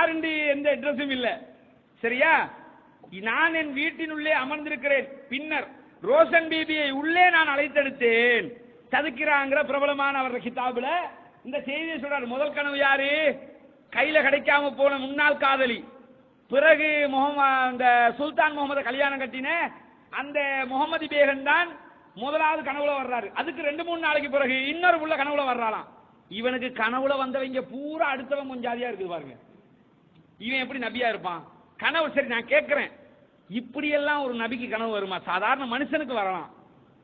யாருன்னு எந்த அட்ரஸும் இல்ல. சரியா? நான் என் வீட்டினுள்ளே அமர்ந்திருக்கிறேன். பின்னர் ரோஷன் பீபியை உள்ளே நான் அழைத்தெடுத்தேன். ததுக்கிறாங்கிற பிரபலமான அவர் கிதாபுல இந்த செய்தியை சொல்றாரு. முதல் கனவு யாரு? கையில கிடைக்காம போன முன்னாள் காதலி. பிறகு முகமது அந்த சுல்தான் முகமது கல்யாணம் கட்டின அந்த முகமது பேகன் தான் முதலாவது கனவுல வர்றாரு. அதுக்கு ரெண்டு மூணு நாளைக்கு பிறகு இன்னொரு உள்ள கனவுல வர்றாராம் இவனுக்கு கனவுல வந்தவங்க பூரா அடுத்தவன் கொஞ்சம் ஜாதியா இருக்குது பாருங்க. இவன் எப்படி நபியா இருப்பான்? கனவு சரி நான் கேட்கிறேன். இப்படியெல்லாம் ஒரு நபிக்கு கனவு வருமா? சாதாரண மனுஷனுக்கு வரலாம்.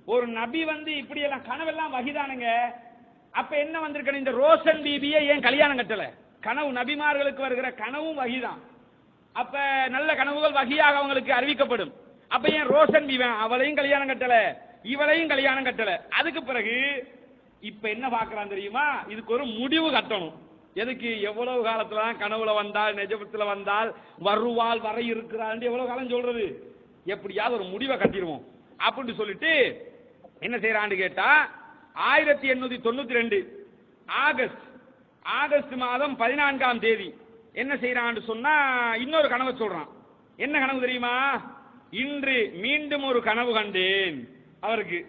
ஒரு நபி வந்து இப்படியெல்லாம் கனவெல்லாம் வகிதானுங்க. அப்ப என்ன வந்திருக்கணும்? இந்த ரோஷன் பீபியை ஏன் கல்யாணம் கட்டல? கனவு நபிமார்களுக்கு வருகிற கனவும் வகிதான். அப்ப நல்ல கனவுகள் வகியாக அவங்களுக்கு அறிவிக்கப்படும். அப்ப ஏன் ரோஷன் பீவன் அவளையும் கல்யாணம் கட்டல? இவளையும் கல்யாணம் கட்டல. அதுக்கு பிறகு இப்ப என்ன பாக்குறான் தெரியுமா? இதுக்கு ஒரு முடிவு கட்டணும். எதுக்கு எவ்வளவு காலத்துல கனவுல வந்தால் நிஜபத்துல வந்தால் வருவாள் வர இருக்கிறாள் எவ்வளவு காலம் சொல்றது? எப்படியாவது ஒரு முடிவை கட்டிடுவோம். அப்படின்னு சொல்லிட்டு என்ன செய்யறான்னு கேட்டா ஆயிரத்தி எண்ணூத்தி தொண்ணூத்தி ரெண்டு ஆகஸ்ட் ஆகஸ்ட் மாதம் பதினான்காம் தேதி என்ன செய்யறான்னு சொன்னா இன்னொரு கனவு சொல்றான். என்ன கனவு தெரியுமா? இன்று மீண்டும் ஒரு கனவு கண்டேன். அவருக்கு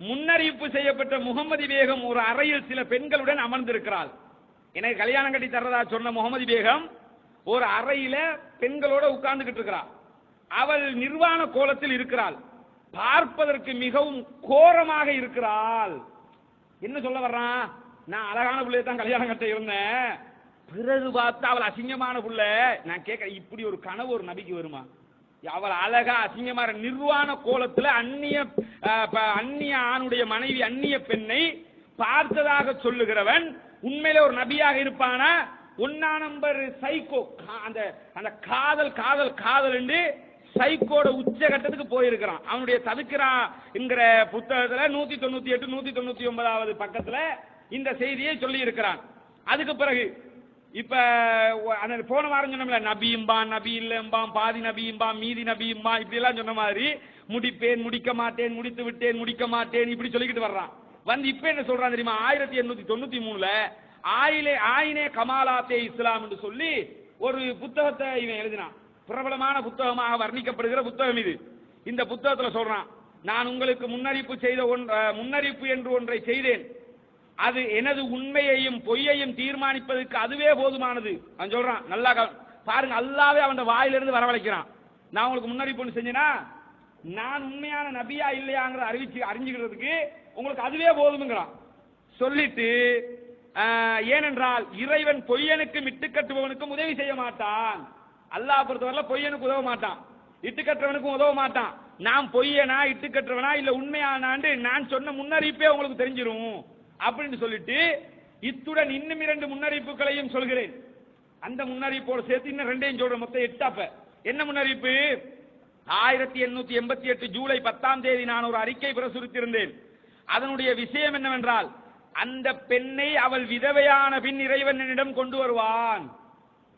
முன்னறிவிப்பு செய்யப்பட்ட முகமது பேகம் ஒரு அறையில் சில பெண்களுடன் அமர்ந்திருக்கிறாள். எனக்கு கல்யாணம் கட்டி தர்றதா சொன்ன முகமது பேகம் ஒரு அறையில பெண்களோட உட்கார்ந்துகிட்டு இருக்கிறாள் அவள் நிர்வாண கோலத்தில் இருக்கிறாள். பார்ப்பதற்கு மிகவும் கோரமாக இருக்கிறாள். என்ன சொல்ல வர்றான்? நான் அழகான பிள்ளைய தான் கல்யாணம் கட்ட இருந்தேன். பிறகு பார்த்து அவள் அசிங்கமான புள்ள. நான் கேட்க இப்படி ஒரு கனவு ஒரு நபிக்கு வருமா? அவள் அழகா அசிங்கமான நிர்வாண கோலத்துல அந்நிய ப- அந்நிய ஆணுடைய மனைவி அந்நிய பெண்ணை பார்த்ததாக சொல்லுகிறவன் உண்மையில ஒரு நபியாக இருப்பானா? ஒன்னா நம்பர் சைக்கோ. அந்த அந்த காதல் காதல் காதல் என்று சைக்கோட உச்சகட்டத்துக்கு போயிருக்கிறான். அவனுடைய தடுக்கிறான்ங்கிற புத்தகத்துல நூத்தி தொண்ணூத்தி எட்டு நூத்தி தொண்ணூத்தி ஒன்பதாவது பக்கத்துல இந்த செய்தியை சொல்லி இருக்கிறான் அதுக்கு பிறகு இப்ப அந்த போன வாரம் சொன்னோம்ல நபியும்பான் நபி இல்லம்பான் பாதி நபியும்பான் மீதி நபியும்பான் இப்படி எல்லாம் சொன்ன மாதிரி முடிப்பேன் முடிக்க மாட்டேன் முடித்து விட்டேன் முடிக்க மாட்டேன் இப்படி சொல்லிக்கிட்டு வர்றான். வந்து இப்ப என்ன சொல்றான் தெரியுமா? ஆயிரத்தி எண்ணூத்தி தொண்ணூத்தி மூணுல ஆயிலே ஆயினே கமாலாத்தே இஸ்லாம் என்று சொல்லி ஒரு புத்தகத்தை இவன் எழுதினான். பிரபலமான புத்தகமாக வர்ணிக்கப்படுகிற புத்தகம் இது. இந்த புத்தகத்துல சொல்றான் நான் உங்களுக்கு முன்னறிப்பு செய்த ஒன் முன்னறிப்பு என்று ஒன்றை செய்தேன். அது எனது உண்மையையும் பொய்யையும் தீர்மானிப்பதற்கு அதுவே போதுமானது. அவன் சொல்றான் நல்லா பாருங்க அல்லாவே அவன் வாயிலிருந்து வரவழைக்கிறான். நான் உங்களுக்கு முன்னறிப்பு ஒன்று செஞ்சேன்னா நான் உண்மையான நபியா இல்லையாங்கிற அறிவிச்சு அறிஞ்சுக்கிறதுக்கு உங்களுக்கு அதுவே போதுங்கிறான் சொல்லிட்டு ஏனென்றால் இறைவன் பொய்யனுக்கு இட்டுக்கட்டுபவனுக்கும் உதவி செய்ய மாட்டான். அல்லாஹ் பொறுத்தவரை பொய்யனுக்கு உதவ மாட்டான். இட்டுக்கட்டுறவனுக்கும் உதவ மாட்டான். நான் பொய்யனா இட்டுக்கட்டுறவனா இல்ல உண்மையானாண்டு நான் சொன்ன முன்னறிவிப்பே உங்களுக்கு தெரிஞ்சிடும் அப்படின்னு சொல்லிட்டு இத்துடன் இன்னும் இரண்டு முன்னறிவிப்புகளையும் சொல்கிறேன். அந்த முன்னறிவிப்போட சேர்த்து இன்னும் ரெண்டையும் சொல்றேன். மொத்தம் எட்டு அப்ப. என்ன முன்னறிவிப்பு? ஆயிரத்தி எண்ணூத்தி எண்பத்தி எட்டு ஜூலை பத்தாம் தேதி நான் ஒரு அறிக்கை பிரசுரித்திருந்தேன். அதனுடைய விஷயம் என்னவென்றால் அந்த பெண்ணை அவள் விதவையான பின் இறைவனிடம் கொண்டு வருவான்.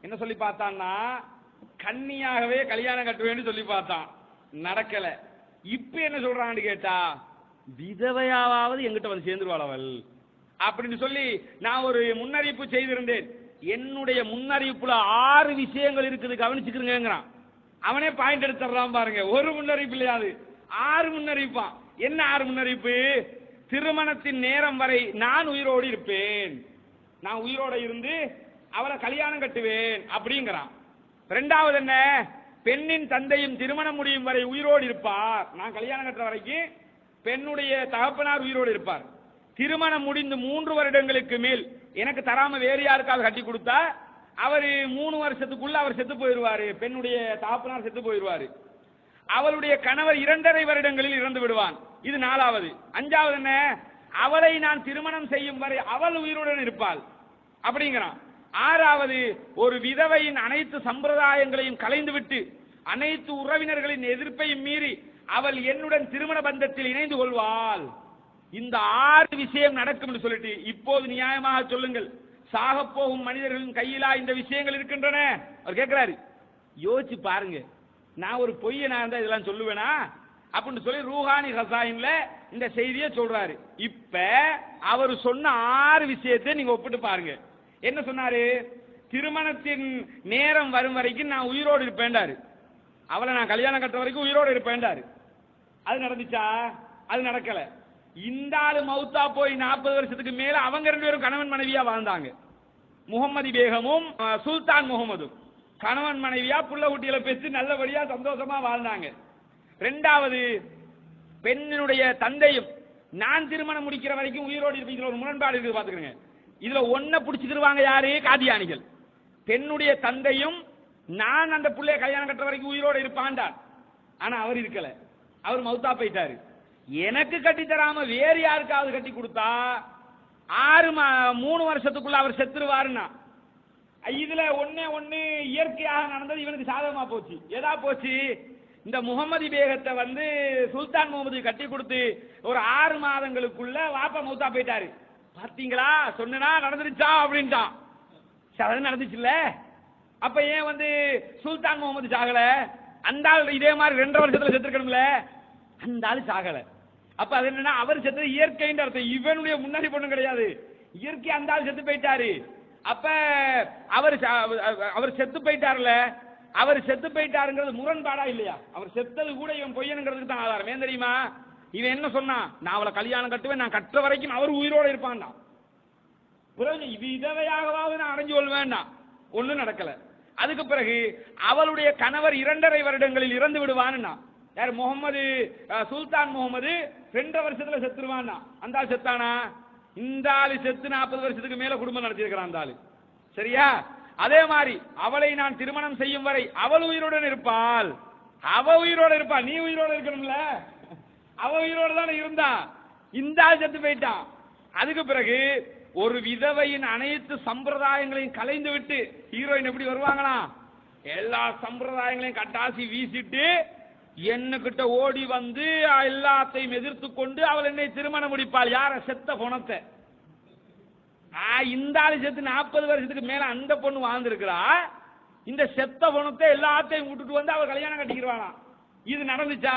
என்ன சொல்லி பார்த்தான்னா கன்னியாகவே கல்யாணம் கட்டுவேன்னு சொல்லி பார்த்தான். நடக்கல. இப்ப என்ன சொல்றான்னு கேட்டா விதவையாவது எங்கிட்ட வந்து சேர்ந்துருவாள் அவள். அப்படின்னு சொல்லி நான் ஒரு முன்னறிவிப்பு செய்திருந்தேன். என்னுடைய முன்னறிவிப்புல ஆறு விஷயங்கள் இருக்குது கவனிச்சுக்கிறேங்கிறான் அவனே பாயிண்ட் எடுத்துறான் பாருங்க. ஒரு முன்னறிவிப்பு இல்லையாது ஆறு முன்னறிவிப்பான் என்ன ஆறு முன்னறிவிப்பு திருமணத்தின் நேரம் வரை நான் உயிரோடு இருப்பேன். நான் உயிரோட இருந்து அவளை கல்யாணம் கட்டுவேன் அப்படிங்கிறான். ரெண்டாவது என்ன? பெண்ணின் தந்தையும் திருமணம் முடியும் வரை உயிரோடு இருப்பார். நான் கல்யாணம் கட்டுற வரைக்கும் பெண்ணுடைய தகப்பனார் உயிரோடு இருப்பார். திருமணம் முடிந்து மூன்று வருடங்களுக்கு மேல் எனக்கு தராம வேறு யாருக்காவது கட்டி கொடுத்தா அவர் மூணு வருஷத்துக்குள்ள அவர் செத்து போயிடுவாரு. பெண்ணுடைய தாப்பனார் செத்து போயிடுவாரு. அவளுடைய கணவர் இரண்டரை வருடங்களில் இறந்து விடுவான். இது நாலாவது. அஞ்சாவது என்ன? அவளை நான் திருமணம் செய்யும் வரை அவள் உயிருடன் இருப்பாள். அப்படிங்கிறான். ஆறாவது ஒரு விதவையின் அனைத்து சம்பிரதாயங்களையும் கலைந்துவிட்டு அனைத்து உறவினர்களின் எதிர்ப்பையும் மீறி அவள் என்னுடன் திருமண பந்தத்தில் இணைந்து கொள்வாள். இந்த ஆறு விஷயம் நடக்கும் என்று சொல்லிட்டு இப்போது நியாயமாக சொல்லுங்கள். சாகப் போகும் மனிதர்களின் கையிலா இந்த விஷயங்கள் இருக்கின்றன? அவர் கேட்கிறாரு. யோசிச்சு பாருங்க. நான் ஒரு பொய்யை நான் இருந்தா இதெல்லாம் சொல்லுவேனா? அப்படின்னு சொல்லி ரூஹானி ஹசாயின்ல இந்த செய்தியை சொல்றாரு. இப்ப அவர் சொன்ன ஆறு விஷயத்தை நீங்க ஒப்பிட்டு பாருங்க. என்ன சொன்னாரு? திருமணத்தின் நேரம் வரும் வரைக்கும் நான் உயிரோடு இருப்பேன்டாரு. அவளை நான் கல்யாணம் கட்டுற வரைக்கும் உயிரோடு இருப்பேன்டாரு. அது நடந்துச்சா? அது நடக்கல. இந்த ஆளு மௌத்தா போய் நாற்பது வருஷத்துக்கு மேல அவங்க ரெண்டு பேரும் கணவன் மனைவியா வாழ்ந்தாங்க. முகமது பேகமும் சுல்தான் முகமதும். கணவன் மனைவியா புள்ள குட்டிகளை பெற்று நல்லபடியா சந்தோஷமா வாழ்ந்தாங்க. ரெண்டாவது பெண்ணினுடைய தந்தையும் நான் திருமணம் முடிக்கிற வரைக்கும் உயிரோடு இருப்ப ஒரு முரண்பாடு இருக்குது பாத்துக்கிறேங்க இதுல ஒன்ன தருவாங்க யாரு? காதியானிகள். பெண்ணுடைய தந்தையும் நான் அந்த புள்ளைய கல்யாணம் கட்டுற வரைக்கும் உயிரோடு இருப்பான்டார் ஆனா அவர் இருக்கல. அவர் மௌத்தா போயிட்டாரு. எனக்கு கட்டி தராம வேறு யாருக்காவது கட்டி கொடுத்தா ஆறு மா- மூணு வருஷத்துக்குள்ள அவர் செத்துருவாருன்னா. இதுல ஒன்னே ஒண்ணு இயற்கையாக நடந்தது இவனுக்கு சாதகமா போச்சு. எதா போச்சு? இந்த முகமது பேகத்தை வந்து சுல்தான் முகமது கட்டி கொடுத்து ஒரு ஆறு மாதங்களுக்குள்ள வாப்பா மௌத்தா போயிட்டாரு. பாத்தீங்களா? சொன்னா நடந்துருச்சா அப்படின்ட்டான். சரி, நடந்துச்சுல்ல? அப்ப ஏன் வந்து சுல்தான் முகமது சாகல? அந்த ஆள் இதே மாதிரி ரெண்டரை வருஷத்துல செத்துருக்கணும்ல? அந்த ஆள் சாகலை. அப்ப அது என்னன்னா அவர் செத்தது இயற்கைன்ற அர்த்தம். இவனுடைய முன்னாடி பொண்ணு கிடையாது. இயற்கை அந்த ஆள் செத்து போயிட்டாரு. அப்ப அவர் அவர் செத்து போயிட்டாருல. அவர் செத்து போயிட்டாருங்கிறது முரண்பாடா இல்லையா? அவர் செத்தது கூட இவன் பொய்யனுங்கிறதுக்கு தான் ஆதாரம். ஏன் தெரியுமா? இவன் என்ன சொன்னான் நான் அவளை கல்யாணம் கட்டுவேன். நான் கட்டுற வரைக்கும் அவர் உயிரோட இருப்பான்டா. பிறகு இது இதவையாகவாவது நான் அடைஞ்சு கொள்வேன்னா ஒன்றும் நடக்கல. அதுக்கு பிறகு அவளுடைய கணவர் இரண்டரை வருடங்களில் இறந்து விடுவான்னா யார் முகமது சுல்தான் முகமது ரெண்டரை வருஷத்துல செத்துருவான்னா அந்த ஆள் செத்தானா? இந்த ஆளு செத்து நாற்பது வருஷத்துக்கு மேல குடும்பம் நடத்தியிருக்கிறான் அந்த ஆளு. சரியா? அதே மாதிரி அவளை நான் திருமணம் செய்யும் வரை அவள் உயிருடன் இருப்பாள். அவ உயிரோட இருப்பாள் நீ உயிரோட இருக்கணும்ல. அவ உயிரோட தானே இருந்தா. இந்த ஆள் செத்து போயிட்டான். அதுக்கு பிறகு ஒரு விதவையின் அனைத்து சம்பிரதாயங்களையும் கலைந்து விட்டு ஹீரோயின் எப்படி வருவாங்களாம்? எல்லா சம்பிரதாயங்களையும் கட்டாசி வீசிட்டு என்னகிட்ட ஓடி வந்து எல்லாத்தையும் எதிர்த்து கொண்டு அவள் என்னை திருமணம் முடிப்பாள். யார செத்த குணத்தை இந்த ஆளு செத்து நாற்பது வருஷத்துக்கு மேல அந்த பொண்ணு வாழ்ந்திருக்கிறா. இந்த செத்த குணத்தை எல்லாத்தையும் விட்டுட்டு வந்து அவள் கல்யாணம் கட்டிக்கிடுவாளாம் இது நடந்துச்சா?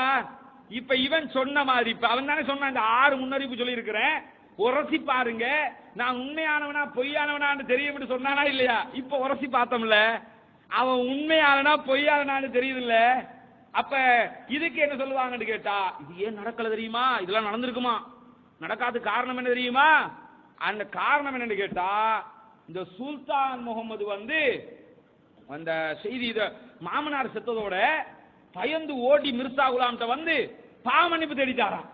இப்ப இவன் சொன்ன மாதிரி இப்ப அவன் தானே சொன்னான் இந்த ஆறு முன்னறிவிப்பு சொல்லி இருக்கிறேன் உரசி பாருங்க. நான் உண்மையானவனா பொய்யானவனான்னு தெரியும் சொன்னானா இல்லையா? இப்ப உரசி பார்த்தோம்ல. அவன் உண்மையானனா பொய்யானனான்னு தெரியுதுல்ல. அப்ப இதுக்கு என்ன சொல்லுவாங்கன்னு கேட்டா இது ஏன் நடக்கல தெரியுமா? இதெல்லாம் நடந்திருக்குமா? நடக்காத காரணம் என்ன தெரியுமா? அந்த காரணம் என்னன்னு கேட்டா இந்த சுல்தான் முகமது வந்து அந்த செய்தி இத மாமனார் செத்ததோட பயந்து ஓடி மிர்சா குலாம்கிட்ட வந்து பாமன்னிப்பு தேடிட்டாராம்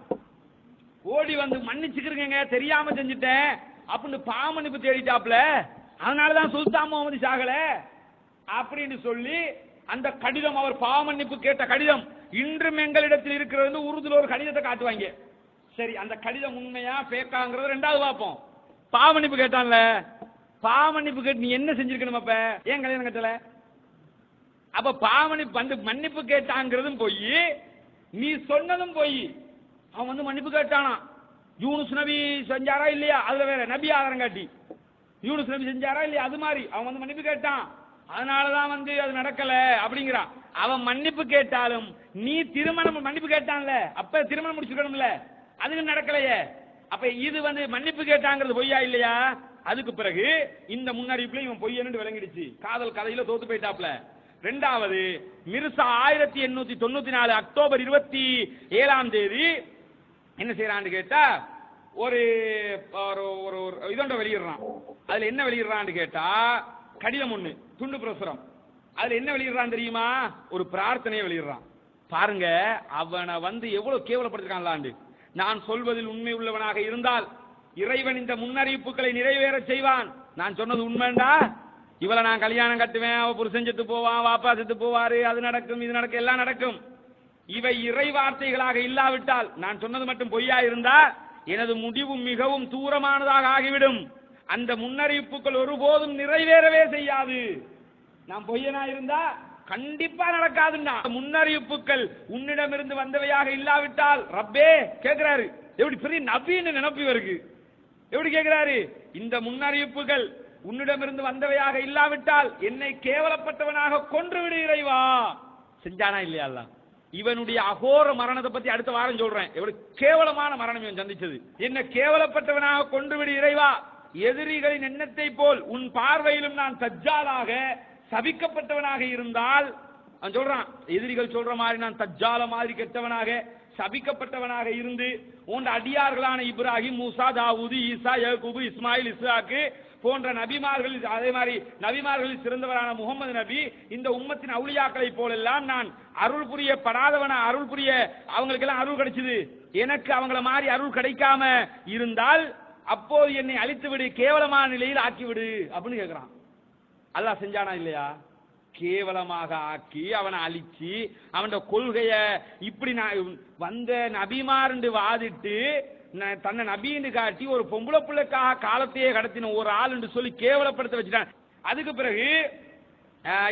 ஓடி வந்து மன்னிச்சுக்கிறீங்க தெரியாம செஞ்சுட்டேன் அப்படின்னு பாமன்னிப்பு தேடிட்டாப்ல. அதனாலதான் சுல்தான் முகமது சாகல அப்படின்னு சொல்லி அந்த கடிதம் அவர் பாவமன்னிப்பு கேட்ட கடிதம். இன்றும் எங்களிடத்தில் இருக்கிறது உருதுல ஒரு கடிதத்தை காட்டுவாங்க. சரி அந்த கடிதம் உண்மையா பேக்காங்கிறது ரெண்டாவது பார்ப்போம். பாவமன்னிப்பு கேட்டான்ல? பாவமன்னிப்பு கேட்டு நீ என்ன செஞ்சிருக்கணும் அப்ப? ஏன் கல்யாணம் கட்டல? அப்ப பாவமன்னிப்பு வந்து மன்னிப்பு கேட்டாங்கிறதும் போய் நீ சொன்னதும் போய் அவன் வந்து மன்னிப்பு கேட்டானா யூனுஸ் நபி செஞ்சாரா இல்லையா? அதுல வேற நபி ஆதாரம் காட்டி. யூனுஸ் நபி செஞ்சாரா இல்லையா? அது மாதிரி அவன் வந்து மன்னிப்பு கேட்டான். அதனாலதான் வந்து அது நடக்கல அப்படிங்கிறான். அவன் மன்னிப்பு கேட்டாலும் நீ திருமணம் மன்னிப்பு கேட்டான்ல அப்ப திருமணம் முடிச்சுக்கணும்ல. அதுக்கு நடக்கலையே. அப்ப இது வந்து மன்னிப்பு கேட்டாங்கிறது பொய்யா இல்லையா? அதுக்கு பிறகு இந்த முன்னறிவிப்புல இவன் பொய்யன்னு விளங்கிடுச்சு. காதல் கதையில தோத்து போயிட்டாப்ல. ரெண்டாவது மிர்சா ஆயிரத்தி எண்ணூத்தி தொண்ணூத்தி நாலு அக்டோபர் இருபத்தி ஏழாம் தேதி என்ன செய்யறான்னு கேட்டா ஒரு ஒரு ஒரு ஒரு வெளியிடுறான். அதுல என்ன வெளியிடுறான்னு கேட்டா கடிதம் ஒண்ணு. துண்டு பிரசுரம். அதுல என்ன வெளியிடுறான் தெரியுமா? ஒரு பிரார்த்தனையை வெளியிடுறான். பாருங்க அவனை வந்து எவ்வளவு கேவலப்படுத்திருக்கான்லாண்டு. நான் சொல்வதில் உண்மை உள்ளவனாக இருந்தால் இறைவன் இந்த முன்னறிவிப்புகளை நிறைவேற செய்வான். நான் சொன்னது உண்மைண்டா? இவளை நான் கல்யாணம் கட்டுவேன் அவ புருஷன் செத்து போவான் வாப்பா செத்து போவாரு அது நடக்கும் இது நடக்கும் எல்லாம் நடக்கும். இவை இறை வார்த்தைகளாக இல்லாவிட்டால் நான் சொன்னது மட்டும் பொய்யா இருந்தா எனது முடிவு மிகவும் தூரமானதாக ஆகிவிடும். அந்த முன்னறிவிப்புகள் ஒருபோதும் நிறைவேறவே செய்யாது. நான் பொய்யனா இருந்தா கண்டிப்பா நடக்காதுன்னா முன்னறிவிப்புகள் உன்னிடமிருந்து வந்தவையாக இல்லாவிட்டால் ரப்பே கேட்கிறாரு எப்படி பெரிய நவீன நினப்பு இவருக்கு. எப்படி கேட்கிறாரு இந்த முன்னறிவிப்புகள் உன்னிடமிருந்து வந்தவையாக இல்லாவிட்டால் என்னை கேவலப்பட்டவனாக கொன்று விடு இறைவா. செஞ்சானா இல்லையா இவனுடைய அகோர மரணத்தை பத்தி அடுத்த வாரம் சொல்றேன். எவ்வளவு கேவலமான மரணம் இவன் சந்திச்சது. என்ன கேவலப்பட்டவனாக கொன்று விடு இறைவா. எதிரிகளின் எண்ணத்தை போல் உன் பார்வையிலும் நான் தஜ்ஜாலாக சபிக்கப்பட்டவனாக இருந்தால் அவன் சொல்றான் எதிரிகள் சொல்ற மாதிரி நான் தஜ்ஜால மாதிரி கெட்டவனாக சபிக்கப்பட்டவனாக இருந்து உன் அடியார்களான இப்ராஹிம் மூசா தாவூது ஈசா யகுபு இஸ்மாயில் இஸ்ராக்கு போன்ற நபிமார்கள் அதே மாதிரி நபிமார்களில் சிறந்தவரான முகமது நபி இந்த உம்மத்தின் அவுளியாக்களை போலெல்லாம் நான் அருள் புரியப்படாதவன அருள் புரிய அவங்களுக்கெல்லாம் அருள் கிடைச்சது. எனக்கு அவங்கள மாதிரி அருள் கிடைக்காம இருந்தால் அப்போது என்னை அழித்து விடு கேவலமான நிலையில் ஆக்கி விடு அப்படின்னு கேட்கிறான் அல்லாஹ் செஞ்சானா இல்லையா? கேவலமாக ஆக்கி அவனை அழிச்சு அவனோட கொள்கைய இப்படி நான் வந்த நபிமார்ண்டு வாதிட்டு ந- தன்னை நபின்னு காட்டி ஒரு பொம்பளை பிள்ளைக்காக காலத்தையே கடத்தின ஒரு ஆள் என்று சொல்லி கேவலப்படுத்த வச்சுட்டான். அதுக்கு பிறகு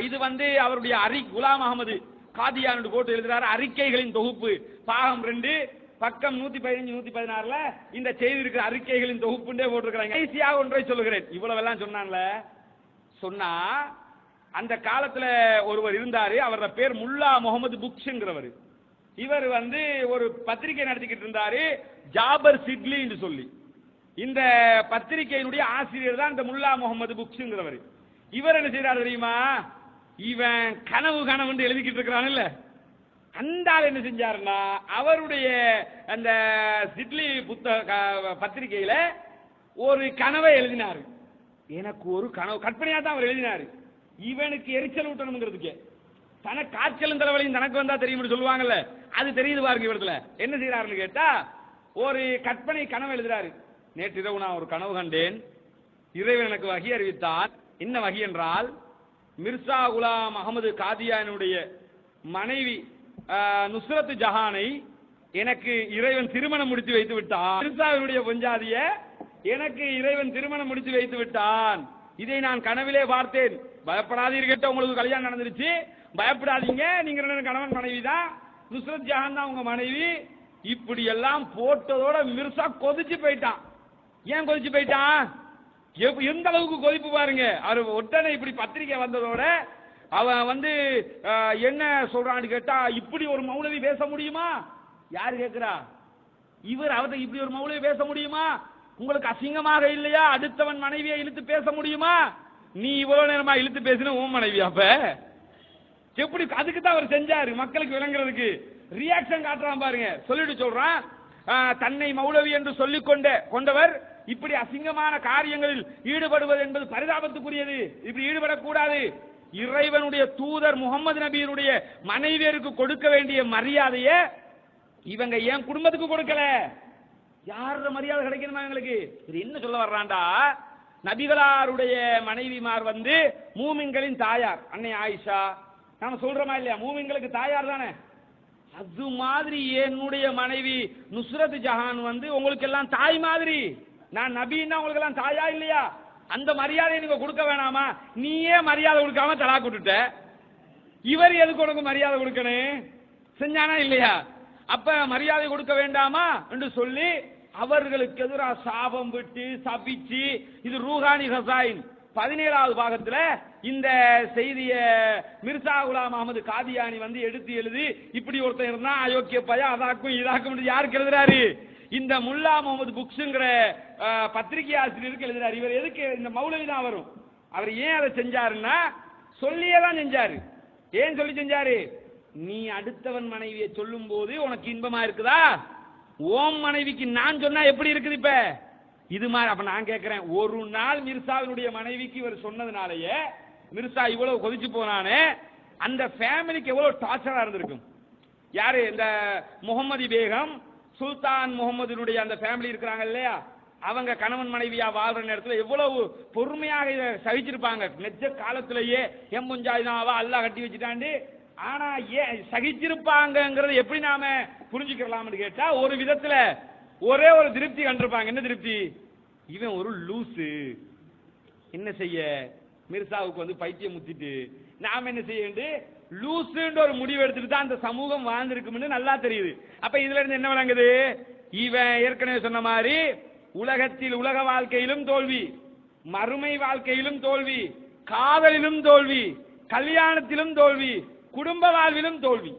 இது வந்து அவருடைய அரி குலாம் அகமது காதியான் போட்டு எழுதுறாரு அறிக்கைகளின் தொகுப்பு பாகம் ரெண்டு பக்கம் நூத்தி பதினஞ்சு நூத்தி பதினாறுல இந்த செய்தி இருக்கிற அறிக்கைகளின் தொகுப்புண்டே போட்டிருக்கிறாங்க. ஈஸியாக ஒன்றை சொல்லுகிறேன். இவ்வளவெல்லாம் சொன்னான்ல? சொன்னா அந்த காலத்துல ஒருவர் இருந்தாரு. அவரோட பேர் முல்லா முகமது புக்ஸ்ங்கிறவர். இவர் வந்து ஒரு பத்திரிகை நடத்திக்கிட்டு இருந்தாரு. ஜாபர் சிட்லின்னு சொல்லி. இந்த பத்திரிகையினுடைய ஆசிரியர் தான் இந்த முல்லா முகமது புக்ஸ்ங்கிறவர். இவர் என்ன செய்யறாரு தெரியுமா? இவன் கனவு கனவுன்னு எழுதிக்கிட்டு இருக்கிறான்ல அந்த ஆள் என்ன செஞ்சாருன்னா அவருடைய அந்த சிட்லி புத்தக க- பத்திரிகையில ஒரு கனவை எழுதினாரு. எனக்கு ஒரு கனவு கற்பனையா தான் அவர் எழுதினாரு. இவனுக்கு எரிச்சல் ஊட்டணுங்கிறதுக்கே. தனக்கு காய்ச்சலும் தலைவலியும் தனக்கு வந்தா தெரியும்னு சொல்லுவாங்கல்ல அது தெரியுது பாருங்க இவரத்துல என்ன செய்யறாருன்னு கேட்டா ஒரு கற்பனை கனவு எழுதுறாரு. நேற்று இரவு நான் ஒரு கனவு கண்டேன். இறைவன் எனக்கு வகி அறிவித்தான். என்ன வகி என்றால் மிர்சா குலாம் அகமது காதியானுடைய மனைவி நுஸ்ரத்து நுஸ்ரத் ஜஹானை எனக்கு இறைவன் திருமணம் முடித்து வைத்து விட்டான். மிர்சாவினுடைய பொஞ்சாதிய எனக்கு இறைவன் திருமணம் முடித்து வைத்து விட்டான். இதை நான் கனவிலே பார்த்தேன். பயப்படாதீர்கள் உங்களுக்கு கல்யாணம் நடந்துருச்சு. பயப்படாதீங்க நீங்க ரெண்டு கணவன் மனைவி தான். நுஸ்ரத் ஜஹான் தான் உங்க மனைவி. இப்படி எல்லாம் போட்டதோட மிர்சா கொதிச்சு போயிட்டான். ஏன் கொதிச்சு போயிட்டான்? எப்- எந்த அளவுக்கு கொதிப்பு பாருங்க. அவர் உடனே இப்படி பத்திரிக்கை வந்ததோட அவன் வந்து என்ன சொல்றான்னு கேட்டா இப்படி ஒரு மௌலவி பேச முடியுமா? யாரு கேட்கிறா இவர் அவர்கிட்ட இப்படி ஒரு மௌலவி பேச முடியுமா? உங்களுக்கு அசிங்கமாக இல்லையா? அடுத்தவன் மனைவியை இழுத்து பேச முடியுமா? நீ இவ்வளவு நேரமா இழுத்து பேசின உன் மனைவி அப்ப? எப்படி அதுக்கு தான் அவர் செஞ்சாரு மக்களுக்கு விளங்குறதுக்கு. ரியாக்ஷன் காட்டுறான் பாருங்க. சொல்லிட்டு சொல்றான். தன்னை மௌலவி என்று சொல்லிக் கொண்ட கொண்டவர் இப்படி அசிங்கமான காரியங்களில் ஈடுபடுவது என்பது பரிதாபத்துக்குரியது. இப்படி ஈடுபடக்கூடாது. இறைவனுடைய தூதர் முகமது நபியினுடைய மனைவியருக்கு கொடுக்க வேண்டிய மரியாதையை இவங்க என் குடும்பத்துக்கு கொடுக்கல? யாரோட மரியாதை கிடைக்கணுமா எங்களுக்கு? இது என்ன சொல்ல வர்றான்டா? நபிகளாருடைய மனைவிமார் வந்து மூமின்களின் தாயார் அன்னை ஆயிஷா. நாம சொல்றோமா இல்லையா? மூமின்களுக்கு தாயார் தானே. அது மாதிரி என்னுடைய மனைவி நுஸ்ரத் ஜஹான் வந்து உங்களுக்கு எல்லாம் தாய் மாதிரி. நான் நபின்னா உங்களுக்கு எல்லாம் தாயா இல்லையா? அந்த மரியாதையை நீங்க கொடுக்க வேணாமா? நீயே மரியாதை கொடுக்காம தலா கொடுத்துட்ட இவர் எதுக்கு உனக்கு மரியாதை கொடுக்கணும் செஞ்சானா இல்லையா? அப்ப மரியாதை கொடுக்க வேண்டாமா? என்று சொல்லி அவர்களுக்கு எதிராக சாபம் விட்டு சபிச்சு இது ரூஹானி ஹசாயின் பதினேழாவது பாகத்துல இந்த செய்திய மிர்சா குலாம் அகமது காதியானி வந்து எடுத்து எழுதி இப்படி ஒருத்தன் இருந்தா அயோக்கிய பையன் அதாக்கும் இதாக்கும் யாருக்கு எழுதுறாரு? இந்த முல்லா முகமது புக்ஸுங்கிற பத்திரிகை ஆசிரியருக்கு எழுதுறாரு. இவர் எதுக்கு இந்த மௌலவி தான் வரும்? அவர் ஏன் அதை செஞ்சாருன்னா சொல்லியே தான் செஞ்சாரு. ஏன் சொல்லி செஞ்சாரு? நீ அடுத்தவன் மனைவியை சொல்லும் போது உனக்கு இன்பமா இருக்குதா? ஓம் மனைவிக்கு நான் சொன்னா எப்படி இருக்குது இப்ப? இது மாதிரி அப்ப நான் கேட்கிறேன் ஒரு நாள் மிர்சாவினுடைய மனைவிக்கு இவர் சொன்னதுனாலயே மிர்சா இவ்வளவு கொதிச்சு போனானே அந்த ஃபேமிலிக்கு எவ்வளவு டார்ச்சரா இருந்திருக்கும். யாரு? இந்த முகமது பேகம் சுல்தான் முகமதுனுடைய அந்த ஃபேமிலி இருக்கிறாங்க இல்லையா? அவங்க கணவன் மனைவியா வாழ்ற நேரத்தில் எவ்வளவு பொறுமையாக இதை சகிச்சிருப்பாங்க. நெஜ காலத்திலேயே எம்புஞ்சாயுதாவா அல்லாஹ் கட்டி வச்சுட்டாண்டு ஆனா ஏன் சகிச்சிருப்பாங்கிறது எப்படி நாம புரிஞ்சுக்கலாம்னு கேட்டா ஒரு விதத்துல ஒரே ஒரு திருப்தி கண்டிருப்பாங்க. என்ன திருப்தி? இவன் ஒரு லூசு. என்ன செய்ய? மிர்சாவுக்கு வந்து பைத்தியம் முத்திட்டு நாம என்ன செய்ய லூசுன்ற ஒரு முடிவு எடுத்துட்டு தான் அந்த சமூகம் வாழ்ந்திருக்கும்னு நல்லா தெரியுது. அப்ப இதுல இருந்து என்ன விளங்குது? இவன் ஏற்கனவே சொன்ன மாதிரி உலகத்தில் உலக வாழ்க்கையிலும் தோல்வி மறுமை வாழ்க்கையிலும் தோல்வி காதலிலும் தோல்வி கல்யாணத்திலும் தோல்வி குடும்ப வாழ்விலும் தோல்வி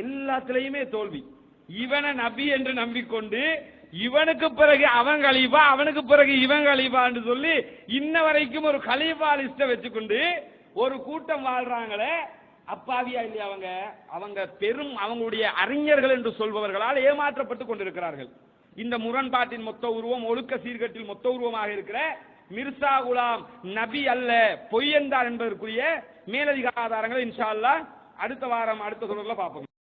எல்லாத்திலையுமே தோல்வி. இவனை நபி என்று நம்பிக்கொண்டு இவனுக்கு பிறகு அவன் கலீஃபா அவனுக்கு பிறகு இவன் கலீஃபான்னு சொல்லி இன்ன வரைக்கும் ஒரு கலீஃபா லிஸ்ட வச்சுக்கொண்டு ஒரு கூட்டம் வாழ்றாங்களே அப்பாவியா இல்லையா அவங்க? அவங்க பெரும் அவங்களுடைய அறிஞர்கள் என்று சொல்பவர்களால் ஏமாற்றப்பட்டு கொண்டிருக்கிறார்கள். இந்த முரண்பாட்டின் மொத்த உருவம் ஒழுக்க சீர்கட்டில் மொத்த உருவமாக இருக்கிற மிர்சா குலாம் நபி அல்ல பொய்யந்தார் என்பதற்குரிய மேலதிக ஆதாரங்களை இன்ஷா அடுத்த வாரம் அடுத்த தொடர்ல பார்ப்போம்.